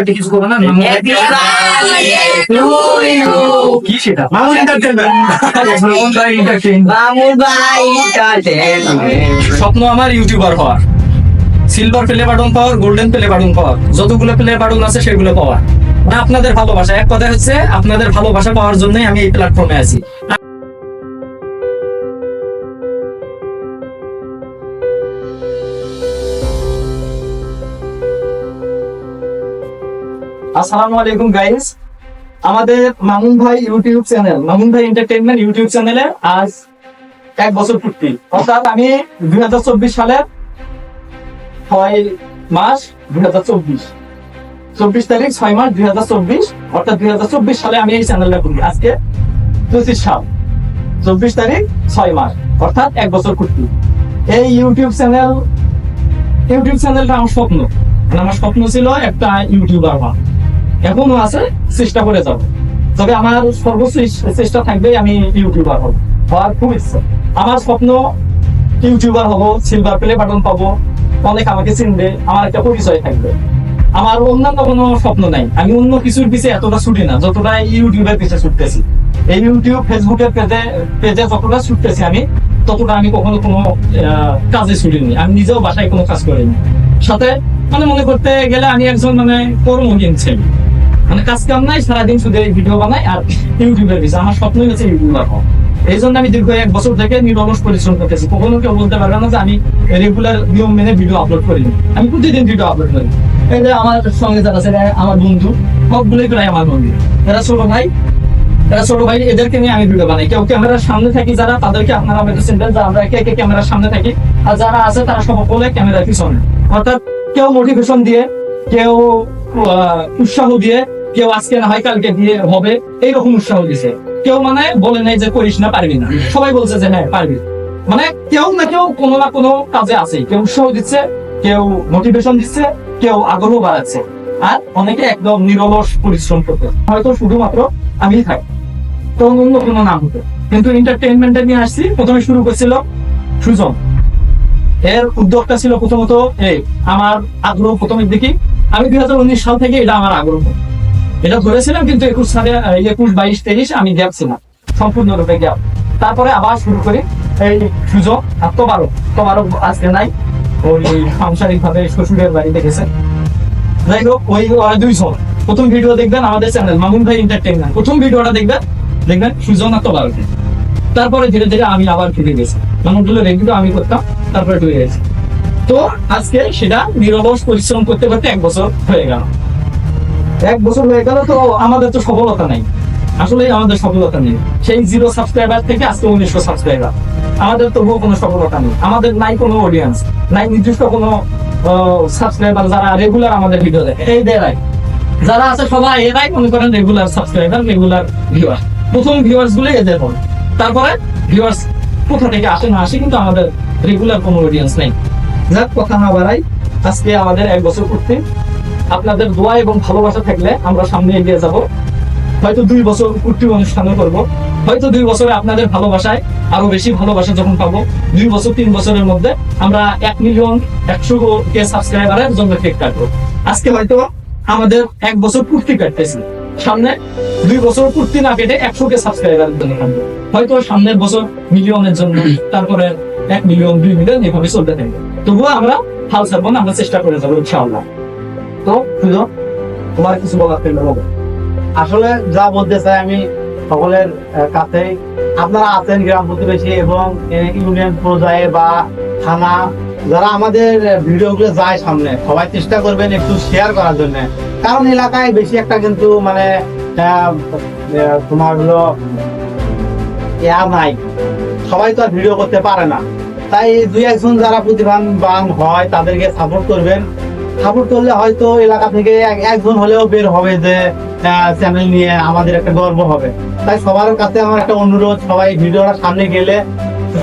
একটা কিছু করো না? কি সেটা? মামুন মামুন ভাই মামুন ভাই স্বপ্ন আমার ইউটিউবার হওয়ার। সিলভার প্লে বাটন পাওয়ার গোল্ডেন প্লে বাটন পাওয়ার যতগুলো প্লে বাটন আছে সেগুলো পাওয়ার না আপনাদের ভালোবাসা। এক কথা হচ্ছে আপনাদের ভালোবাসা পাওয়ার জন্যই আমি এই প্ল্যাটফর্মে আছি। আসসালামু আলাইকুম গাইস আমাদের মামুন ভাই ইউটিউব চ্যানেল, মামুন ভাই এন্টারটেইনমেন্ট ইউটিউব চ্যানেলে আজ এক বছর পূর্তি। অর্থাৎ আমি দুই হাজার চব্বিশ সালের ছয় মাস দুই হাজার চব্বিশ। চব্বিশ তারিখ ছয় মাস দুই হাজার চব্বিশ, অর্থাৎ দুই হাজার চব্বিশ সালে আমি এই চ্যানেলটা খুলি। আজকে পঁচিশ সাল। চব্বিশ তারিখ ছয় মাস, অর্থাৎ এক বছর পূর্তি। এই ইউটিউব চ্যানেল, ইউটিউব চ্যানেলটা আমার স্বপ্ন। মানে আমার স্বপ্ন ছিল একটা ইউটিউবার হওয়া। এখনও আছে, চেষ্টা করে যাব। তবে আমার সর্বোচ্চ চেষ্টা থাকবে আমি ইউটিউবার হব। হওয়ার খুব ইচ্ছা। আমার স্বপ্ন, ইউটিউবার হব সিলভার প্লে বাটন পাবো। অনেক আমাকে চিনবে, আমার একটা পরিচয় থাকবে। আমার অন্যান্য কোনো স্বপ্ন নাই। আমি অন্য কিছুর পিছিয়ে এতটা ছুটি না, যতটা ইউটিউবের পিছিয়ে ছুটতেছি। এই ইউটিউব, ফেসবুকের পেজে পেজে যতটা ছুটতেছি আমি, ততটা আমি কখনো কোনো কাজে ছুটিনি। আমি নিজেও বাসায় কোনো কাজ করিনি। সাথে মানে মনে করতে গেলে আমি একজন মানে কর্মহীন ছেলে। মানে কাজ কাম নাই, সারাদিন শুধু এই ভিডিও বানাই আর ইউটিউবের বিষয় আমার স্বপ্নই হচ্ছে ইউটিউবার হওয়া। এই জন্য আমি দীর্ঘ এক বছর থেকে নিরলস পরিশ্রম করতেছি। কখনো কেউ বলতে পারবে না যে আমি রেগুলার নিয়ম মেনে ভিডিও আপলোড করিনি। আমি প্রতিদিন ভিডিও আপলোড করি। এই যে আমার সঙ্গে যারা আছে আমার বন্ধু, সবগুলোই প্রায় আমার বন্ধু। এরা ছোট ভাই, এরা ছোট ভাই, এদেরকে নিয়ে আমি ভিডিও বানাই। কেউ ক্যামেরার সামনে থাকি যারা, তাদেরকে আপনারা আমাদের চিনবেন যে আমরা একে একে ক্যামেরার সামনে থাকি। আর যারা আছে, তারা সকলে ক্যামেরার পিছনে। অর্থাৎ কেউ মোটিভেশন দিয়ে, কেউ উৎসাহ দিয়ে কেউ আজকে না হয় কালকে দিয়ে হবে, এইরকম উৎসাহ দিছে। কেউ মানে বলে নাই যে করিস না, পারবি না। সবাই বলছে যে হ্যাঁ পারবি। মানে কেউ না কেউ কোনো না কোনো কাজে আছে। কেউ উৎসাহ দিচ্ছে, কেউ মোটিভেশন দিচ্ছে, কেউ আগ্রহ বাড়াচ্ছে। আর অনেকে একদম নিরলস পরিশ্রম করতে। হয়তো শুধুমাত্র আমি থাকি। তো অন্য কোনো নাম হতো। কিন্তু এন্টারটেইনমেন্টে নিয়ে আসছি। প্রথমে শুরু করছিল সুজন। এর উদ্যোগটা ছিল প্রথমত এই, আমার আগ্রহ প্রথমের দিকে আমি দুই হাজার উনিশ সাল থেকে এটা আমার আগ্রহ। এটা ধরেছিলাম কিন্তু একুশ সালে একুশ বাইশ তেইশ আমি গ্যাপ ছিলাম সম্পূর্ণরূপে গ্যাপ তারপরে আবার শুরু করি এই সুযোগ। আর তোবারও তোবারও আজকে নাই। ওই সাংসারিক ভাবে শ্বশুরের বাড়িতে গেছে। যাই হোক, ওই ওরা দুইজন প্রথম ভিডিও দেখবেন আমাদের চ্যানেল মামুন ভাই এন্টারটেইনমেন্ট প্রথম ভিডিওটা দেখবেন দেখবেন সুজন আর তোবারও তারপরে ধীরে ধীরে আমি আবার ফিরে গেছি। মামুনগুলো রেগুলো আমি করতাম, তারপরে ঢুকে গেছি। তো আজকে সেটা নিরলস পরিশ্রম করতে করতে এক বছর হয়ে গেল। এক বছর হয়ে গেল তো আমাদের তো সফলতা নাই। আসলে আমাদের সফলতা নেই। সেই জিরো সাবস্ক্রাইবার থেকে আজকে উনিশশো সাবস্ক্রাইবার আমাদের তবুও কোনো সফলতা নেই। আমাদের নাই কোনো অডিয়েন্স নাই নির্দিষ্ট কোনো সাবস্ক্রাইবার যারা রেগুলার আমাদের ভিডিও দেখে। এই দেয় যারা আছে সবাই এরাই মনে করেন রেগুলার সাবস্ক্রাইবার রেগুলার ভিউয়ার প্রথম ভিউয়ার্সগুলো এদের হবে তারপরে ভিউয়ার্স কোথা থেকে আসে না আসে কিন্তু আমাদের রেগুলার কোনো অডিয়েন্স নেই। যাক, কথা না বাড়াই। আজকে আমাদের এক বছর পূর্তি আপনাদের দোয়া এবং ভালোবাসা থাকলে আমরা সামনে এগিয়ে যাব। হয়তো দুই বছর পূর্তি অনুষ্ঠানও করব। হয়তো দুই বছরে আপনাদের ভালোবাসায় আরও বেশি ভালোবাসা যখন পাবো, দুই বছর, তিন বছরের মধ্যে আমরা এক মিলিয়ন একশো কে সাবস্ক্রাইবারের জন্য কেক কাটবো। আজকে হয়তো আমাদের এক বছর পূর্তি কাটতেছি। সামনে দুই বছর পূর্তি না কেটে একশো কে সাবস্ক্রাইবারের জন্য কাটবো। হয়তো সামনের বছর মিলিয়নের জন্য, তারপরে এক মিলিয়ন দুই মিলিয়ন এভাবে চলতে থাকবে। তবুও আমরা হাল ছাড়বো না, আমরা চেষ্টা করে যাব ইনশাআল্লাহ। তো সুজন তোমার কিছু বলার থাকলে বলো আসলে যা বলতে চাই আমি সকলের কাছে আপনারা আছেন গ্রাম প্রতিবেশী এবং ইউনিয়ন পর্যায়ে বা থানা। যারা আমাদের ভিডিওগুলো যায় সামনে, সবাই চেষ্টা করবেন একটু শেয়ার করার জন্য। কারণ এলাকায় বেশি একটা কিন্তু মানে তোমার হলো ইয়া নাই। সবাই তো আর ভিডিও করতে পারে না। তাই দুই একজন যারা প্রতিভাবান হয়, তাদেরকে সাপোর্ট করবেন। সাপোর্ট করলে হয়তো এলাকা থেকে একজন হলেও বের হবে যে চ্যানেল নিয়ে আমাদের একটা গর্ব হবে। তাই সবার কাছে আমার একটা অনুরোধ, সবাই ভিডিওটা সামনে গেলে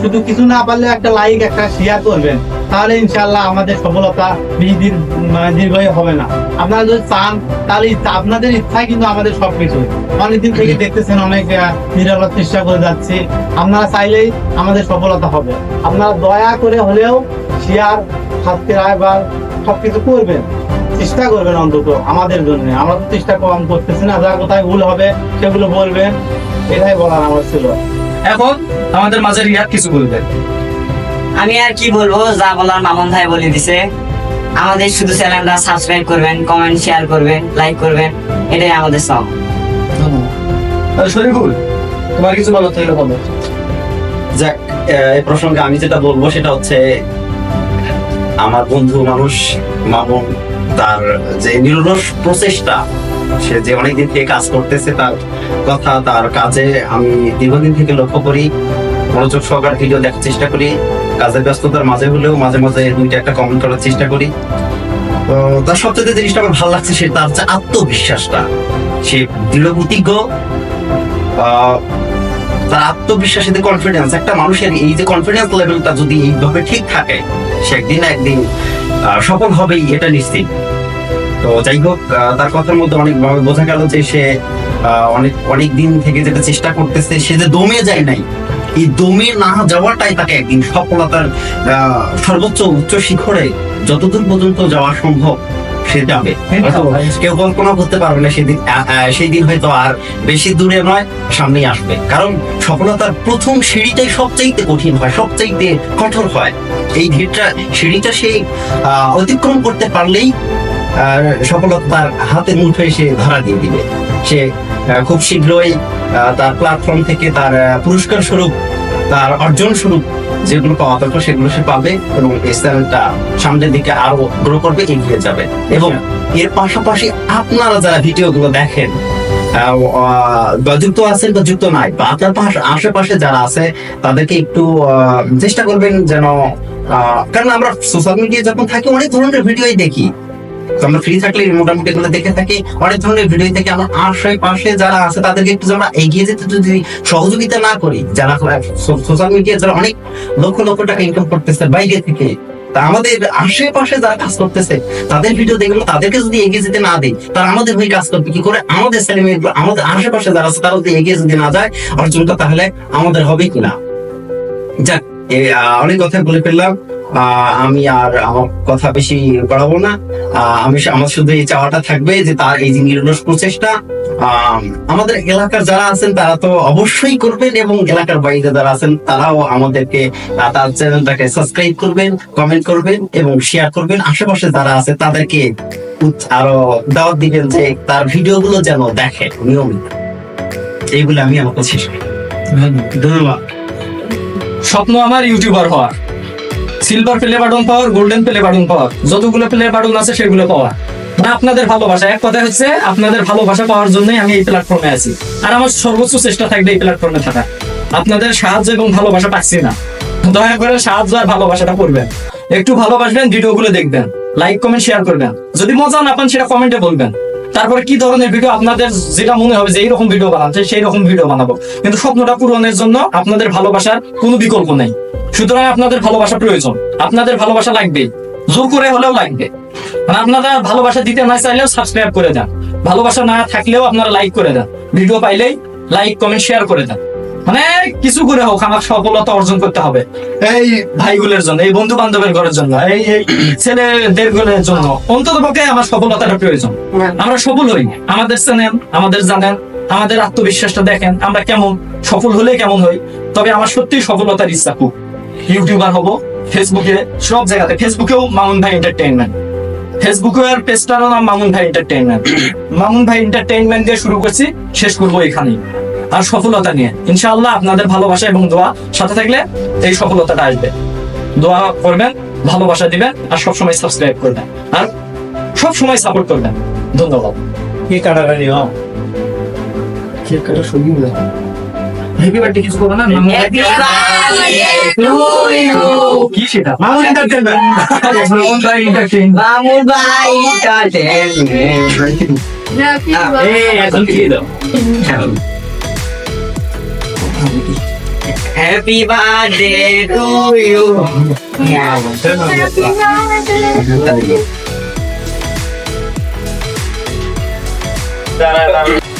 শুধু কিছু না পারলে একটা লাইক একটা শেয়ার করবেন। তাহলে ইনশাল্লাহ আমাদের সফলতা বেশি মানে দীর্ঘই হবে না। আপনারা যদি চান, তাহলে আপনাদের ইচ্ছাই কিন্তু আমাদের সবকিছু অনেকদিন থেকে দেখতেছেন অনেক নিরাপদ চেষ্টা করে যাচ্ছি। আপনারা চাইলেই আমাদের সফলতা হবে। আপনারা দয়া করে হলেও শেয়ার সাবস্ক্রাইব বা সবকিছু করবেন চেষ্টা করবেন অন্তত আমাদের জন্য। আমরা তো চেষ্টা কম করতেছি না যা কোথায় ভুল হবে সেগুলো বলবেন। এটাই বলার আমার ছিল। এখন আমাদের মাঝে রিয়াদ কিছু বলবে। আমি আর কি বলব যা বলার মামুন ভাই বলে দিছে। আমাদের শুধু চ্যানেলটা সাবস্ক্রাইব করবেন কমেন্ট শেয়ার করবেন লাইক করবেন এটাই আমাদের সব শরীফুল তোমার কিছু বলো তাহলে বলো। যাক এই প্রসঙ্গে আমি যেটা বলব সেটা হচ্ছে আমার বন্ধু মানুষ মামুন তার যে নিরলস প্রচেষ্টা, সে যে অনেকদিন থেকে কাজ করতেছে তার কথা, তার কাজে আমি দীর্ঘদিন থেকে লক্ষ্য করি, মনোযোগ সহকার ভিডিও দেখার চেষ্টা করি, কাজের ব্যস্ততার মাঝে হলেও মাঝে মাঝে দুইটা একটা কমেন্ট করার চেষ্টা করি। তার সবচেয়ে জিনিসটা আমার ভালো লাগছে, সে তার যে আত্মবিশ্বাসটা, সে দৃঢ় প্রতিজ্ঞ তার আত্মবিশ্বাস এতে কনফিডেন্স একটা মানুষের এই যে কনফিডেন্স লেভেলটা যদি এইভাবে ঠিক থাকে, সে একদিন একদিন সফল হবেই, এটা নিশ্চিত। তো যাই হোক তার কথার মধ্যে অনেক বোঝা গেল যে সে অনেক অনেক দিন থেকে যেটা চেষ্টা করতেছে, সে যে দমে যায় নাই, এই দমে না যাওয়াটাই তাকে একদিন সফলতার সর্বোচ্চ উচ্চ শিখরে যতদূর পর্যন্ত যাওয়া সম্ভব সে যাবে কেউ কল্পনা করতে পারবে না সেদিন সেই দিন হয়তো আর বেশি দূরে নয় সামনেই আসবে। কারণ সফলতার প্রথম সিঁড়িটাই সবচাইতে কঠিন হয় সবচাইতে কঠোর হয়। এই ভিড়টা সিঁড়িটা সেই অতিক্রম করতে পারলেই আহ, সফলতা তার হাতের মুঠোয় সে ধরা দিয়ে দিবে। সে খুব শীঘ্রই তার প্ল্যাটফর্ম থেকে তার পুরস্কার স্বরূপ তার অর্জন স্বরূপ যেগুলো পাওয়া দরকার, সেগুলো সে পাবে এবং এই চ্যানেলটা সামনের দিকে আরও গ্রো করবে, এগিয়ে যাবে। এবং এর পাশাপাশি আপনারা যারা ভিডিওগুলো দেখেন যুক্ত আছেন বা যুক্ত নাই, বা আপনার পাশ- আশেপাশে যারা আছে, তাদেরকে একটু চেষ্টা করবেন যেন কারণ আমরা সোশ্যাল মিডিয়া যখন থাকি, অনেক ধরনের ভিডিওই দেখি। আমরা ফ্রি থাকলে মোটামুটি দেখে থাকি। অনেক ধরনের ভিডিও থেকে। আমরা আশেপাশে যারা আছে, তাদেরকে একটু আমরা এগিয়ে যেতে যদি সহযোগিতা না করি, যারা সোশ্যাল মিডিয়া যারা অনেক লক্ষ লক্ষ টাকা ইনকাম করতেছে বাইরে থেকে, তা আমাদের আশেপাশে যারা কাজ করতেছে, তাদের ভিডিও দেখল তাদেরকে যদি এগিয়ে যেতে না দিই, তারা আমাদের হয়ে কাজ করবে। কি করে? আমাদের ছেলে মেয়েগুলো, আমাদের আশেপাশে যারা আছে তারা যদি এগিয়ে যদি না যায়, অর্জনটা তাহলে আমাদের হবে কিনা? যাক অনেক কথা বলে ফেললাম। আমি আর আমার কথা বেশি বাড়াবো না। আমি আমার শুধু এই চাওয়াটা থাকবে যে তার এই যে নিরলস প্রচেষ্টা আমাদের এলাকার যারা আছেন, তারা তো অবশ্যই করবেন এবং এলাকার বাইরে যারা আছেন, তারাও আমাদেরকে তার চ্যানেলটাকে সাবস্ক্রাইব করবেন কমেন্ট করবেন এবং শেয়ার করবেন। আশেপাশে যারা আছে, তাদেরকে আরও দাওয়াত দিবেন যে তার ভিডিওগুলো যেন দেখে নিয়মিত। এইগুলো আমি আমার কাছে শেষ করি। ধন্যবাদ। স্বপ্ন আমার ইউটিউবার হওয়ার। সিলভার প্লে বাটন পাওয়ার গোল্ডেন প্লে বাটন পাওয়ার যতগুলো প্লে বাটন আছে সেগুলো পাওয়া। না আপনাদের ভালোবাসা। এক কথা হচ্ছে, আপনাদের ভালোবাসা পাওয়ার জন্যই আমি এই প্ল্যাটফর্মে আছি। আর আমার সর্বোচ্চ চেষ্টা থাকবে এই প্ল্যাটফর্মে থাকা আপনাদের সাহায্য এবং ভালোবাসা পাচ্ছি না। দয়া করে সাহায্য আর ভালোবাসাটা করবেন। একটু ভালোবাসবেন ভিডিওগুলো দেখবেন। লাইক কমেন্ট শেয়ার করবেন। যদি মজা না পান, সেটা কমেন্টে বলবেন। তারপরে কি ধরনের ভিডিও আপনাদের যেটা মনে হবে যে এইরকম ভিডিও বানাচ্ছে সেই রকম ভিডিও বানাবো। কিন্তু স্বপ্নটা পূরণের জন্য আপনাদের ভালোবাসার কোনো বিকল্প নেই। সুতরাং আপনাদের ভালোবাসা প্রয়োজন। আপনাদের ভালোবাসা লাগবে জোর করে হলেও লাগবে। মানে আপনারা ভালোবাসা দিতে না চাইলেও সাবস্ক্রাইব করে দেন। ভালোবাসা না থাকলেও আপনারা লাইক করে দেন। ভিডিও পাইলেই লাইক কমেন্ট শেয়ার করে দেন। মানে কিছু করে হোক আমার সফলতা অর্জন করতে হবে। এই ভাইগুলোর জন্য এই বন্ধু বান্ধবের ঘরের জন্য এই এই ছেলেদের ঘরের জন্য। অন্তত পক্ষে আমার সফলতাটা প্রয়োজন। আমরা সফল হই। আমাদের চ্যানেল আমাদের জানেন আমাদের আত্মবিশ্বাসটা দেখেন আমরা কেমন সফল হলে কেমন হই। তবে আমার সত্যি সফলতার ইচ্ছা খুব। ইউটিউবার হব ফেসবুকে সব জায়গাতে। ফেসবুকেও মামুন ভাই এন্টারটেইনমেন্ট ফেসবুকের পেজটারও নাম মামুন ভাই এন্টারটেইনমেন্ট মামুন ভাই এন্টারটেইনমেন্ট দিয়ে শুরু করছি শেষ করব এখানেই। আর সফলতা নিয়ে। ইনশাআল্লাহ আপনাদের ভালোবাসা এবং দোয়া সাথে থাকলে এই সফলতাটা আসবে। দোয়া করবেন ভালোবাসা দিবেন আর সবসময় সাবস্ক্রাইব করবেন। আর সব সময় সাপোর্ট করবেন। ধন্যবাদ। কি কাটাকাটি হোক হ্যাপি বার্থডে কিছু করো না সেটা মামুন entertainment। মামুন ভাই entertainment। মামুন ভাই entertainment। এই, এখন কি দাও Happy birthday to you. দাঁড়া, দাঁড়া।